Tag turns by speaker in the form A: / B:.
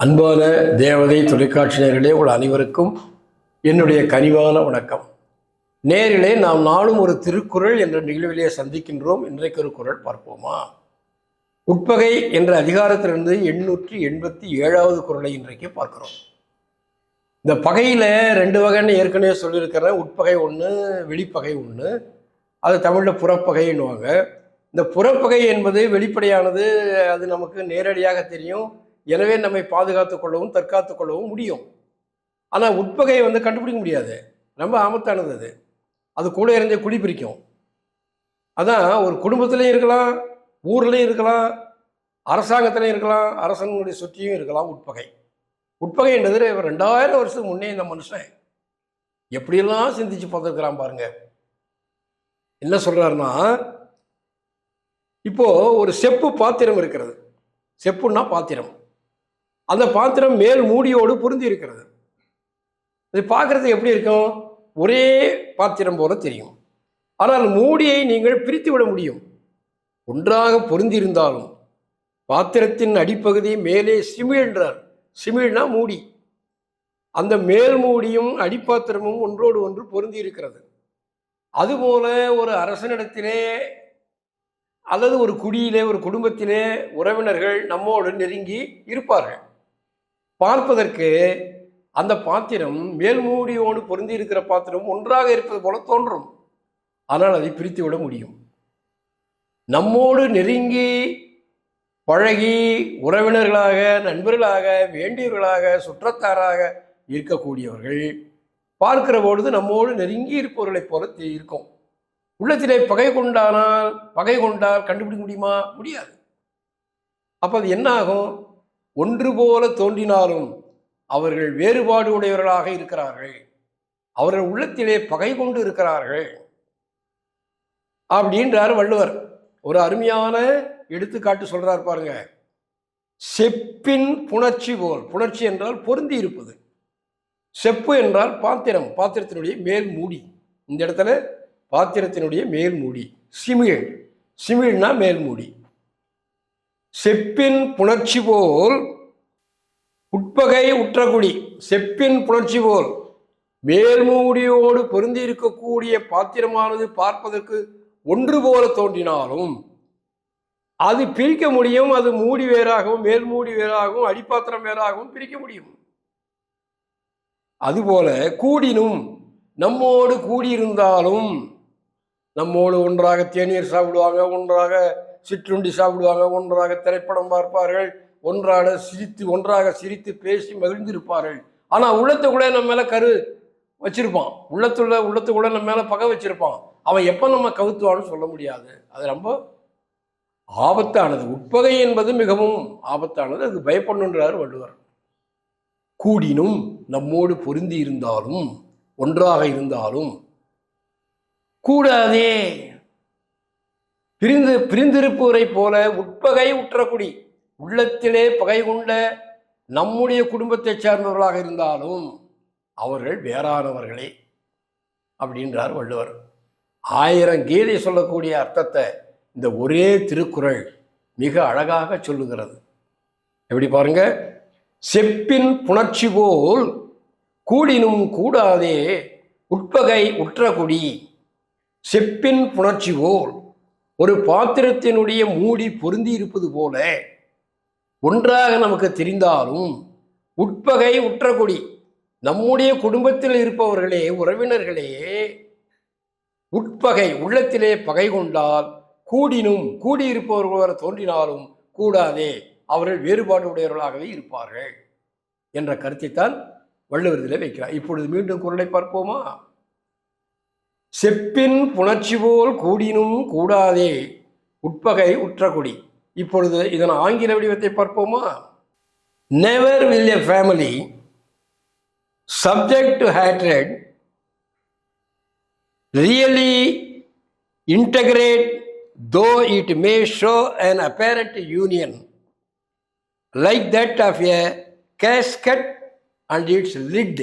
A: அன்பான தேவதை தொலைக்காட்சி நேயர்களே உங்கள் அனைவருக்கும் என்னுடைய கனிவான வணக்கம். நேரிலே நாம் நாளும் ஒரு திருக்குறள் என்ற நிகழ்விலே சந்திக்கின்றோம். இன்றைக்கு ஒரு குரல் பார்ப்போமா? உட்பகை என்ற அதிகாரத்திலிருந்து எண்ணூற்றி எண்பத்தி ஏழாவது குரலை இன்றைக்கு பார்க்கிறோம். இந்த பகையில் ரெண்டு வகைன்னு ஏற்கனவே சொல்லியிருக்கிறேன். உட்பகை ஒன்று வெளிப்பகை ஒன்று அது தமிழில் புறப்பகைன்னுவாங்க. இந்த புறப்பகை என்பது வெளிப்படையானது அது நமக்கு நேரடியாக தெரியும். எனவே நம்மை பாதுகாத்துக் கொள்ளவும் தற்காத்துக் கொள்ளவும் முடியும். ஆனால் உட்பகையை வந்து கண்டுபிடிக்க முடியாது. ரொம்ப ஆபத்தானது அது. அது கூட இருந்தே குடி பிரிக்கும். அதான் ஒரு குடும்பத்திலையும் இருக்கலாம் ஊர்லேயும் இருக்கலாம் அரசாங்கத்திலையும் இருக்கலாம் அரசனுடைய சுற்றியும் இருக்கலாம் உட்பகை. உட்பகை என்றது ரெண்டாயிரம் வருஷத்துக்கு முன்னே இந்த மனுஷன் எப்படியெல்லாம் சிந்திச்சு பார்த்துருக்கிறான் பாருங்க. என்ன சொல்கிறாருன்னா இப்போது ஒரு செப்பு பாத்திரம் இருக்கிறது. செப்புன்னா பாத்திரம். அந்த பாத்திரம் மேல் மூடியோடு பொருந்தி இருக்கிறது இது பார்க்கறது எப்படி இருக்கும்? ஒரே பாத்திரம் போல தெரியும். ஆனால் மூடியை நீங்கள் பிரித்து விட முடியும். ஒன்றாக பொருந்தியிருந்தாலும் பாத்திரத்தின் அடிப்பகுதி மேலே சிமிழ்ன்றார் சிமிழ்னா மூடி. அந்த மேல் மூடியும் அடிப்பாத்திரமும் ஒன்றோடு ஒன்று பொருந்தி இருக்கிறது அதுபோல ஒரு அரசனிடத்திலே அல்லது ஒரு குடியிலே ஒரு குடும்பத்திலே உறவினர்கள் நம்மோடு நெருங்கி இருப்பார்கள். பார்ப்பதற்கு அந்த பாத்திரம் மேல்மூடியோடு பொருந்தி இருக்கிற பாத்திரம் ஒன்றாக இருப்பது போல தோன்றும். ஆனால் அதை பிரித்து விட முடியும். நம்மோடு நெருங்கி பழகி உறவினர்களாக நண்பர்களாக வேண்டியவர்களாக சுற்றத்தாராக இருக்கக்கூடியவர்கள் பார்க்கிற பொழுது நம்மோடு நெருங்கி இருப்பவர்களைப் போல இருக்கும். உள்ளத்திலே பகை கொண்டானால் பகை கொண்டால் கண்டுபிடிக்க முடியுமா? முடியாது. அப்போ அது என்ன ஆகும் ஒன்று போல தோன்றினாலும் அவர்கள் வேறுபாடு உடையவர்களாக இருக்கிறார்கள். அவர்கள் உள்ளத்திலே பகை கொண்டு இருக்கிறார்கள். அப்படின்றார் வள்ளுவர். ஒரு அருமையான எடுத்துக்காட்டு சொல்றார் பாருங்க. செப்பின் புணர்ச்சி போல் புணர்ச்சி என்றால் பொருந்தி இருப்பது. செப்பு என்றால் பாத்திரம் பாத்திரத்தினுடைய மேல் மூடி. இந்த இடத்துல பாத்திரத்தினுடைய மேல் மூடி சிமிழ். சிமிழ்னா மேல் மூடி. செப்பின் புணர்ச்சி போல் உட்பகை உற்றகுடி. செப்பின் புணர்ச்சி போல் மேல்மூடியோடு பொருந்தி இருக்கக்கூடிய பாத்திரமானது பார்ப்பதற்கு ஒன்று போல தோன்றினாலும் அது பிரிக்க முடியும் அது மூடி வேறாகவும் மேல் மூடி வேறாகவும் அடிப்பாத்திரம் வேறாகவும் பிரிக்க முடியும். அதுபோல கூடினும் நம்மோடு கூடியிருந்தாலும் நம்மோடு ஒன்றாக தேநீர் சாப்பிடுவாங்க ஒன்றாக சிற்றுண்டி சாப்பிடுவாங்க ஒன்றாக திரைப்படம் பார்ப்பார்கள் ஒன்றாக சிரித்து ஒன்றாக சிரித்து பேசி மகிழ்ந்திருப்பார்கள். ஆனால் உள்ளத்துக்குள்ளே நம்ம மேலே கரு வச்சிருப்பான். உள்ளத்துள்ள உள்ளத்துக்குள்ளே நம்ம மேலே பகை வச்சிருப்பான். அவன் எப்போ நம்ம கவுத்துவான்னு சொல்ல முடியாது. அது ரொம்ப ஆபத்தானது. உட்பகை என்பது மிகவும் ஆபத்தானது. அது பயப்படணுன்றார் வள்ளுவர். கூடினும் நம்மோடு பொருந்தி இருந்தாலும் ஒன்றாக இருந்தாலும் கூடாதே பிரிந்து பிரிந்திருப்பவரை போல உட்பகை உற்றக்குடி உள்ளத்திலே பகை கொண்ட நம்முடைய குடும்பத்தைச் சார்ந்தவர்களாக இருந்தாலும் அவர்கள் வேறானவர்களே அப்படின்றார் வள்ளுவர். ஆயிரம் கீதை சொல்லக்கூடிய அர்த்தத்தை இந்த ஒரே திருக்குறள் மிக அழகாக சொல்லுகிறது. எப்படி பாருங்க? செப்பின் புணர்ச்சி போல் கூடினும் கூடாதே உட்பகை உற்றகுடி. செப்பின் புணர்ச்சி போல் ஒரு பாத்திரத்தினுடைய மூடி பொருந்தி இருப்பது போல ஒன்றாக நமக்கு தெரிந்தாலும் உட்பகை உற்றகுடி நம்முடைய குடும்பத்தில் இருப்பவர்களே உறவினர்களே உட்பகை உள்ளத்திலே பகை கொண்டால் கூடினும் கூடியிருப்பவர்கள் தோன்றினாலும் கூடாதே அவர்கள் வேறுபாடு உடையவர்களாகவே இருப்பார்கள் என்ற கருத்தைத்தான் வள்ளுவர் இதிலே வைக்கிறார். இப்பொழுது மீண்டும் குரலை பார்ப்போமா? செப்பின் புணர்ச்சி போல் கூடினும் கூடாதே உட்பகை உற்றக்குடி இப்பொழுது இதன் ஆங்கில வடிவத்தை பார்ப்போமா never will a family subject to hatred really integrate though it may show an apparent union like that of a casket and it's lit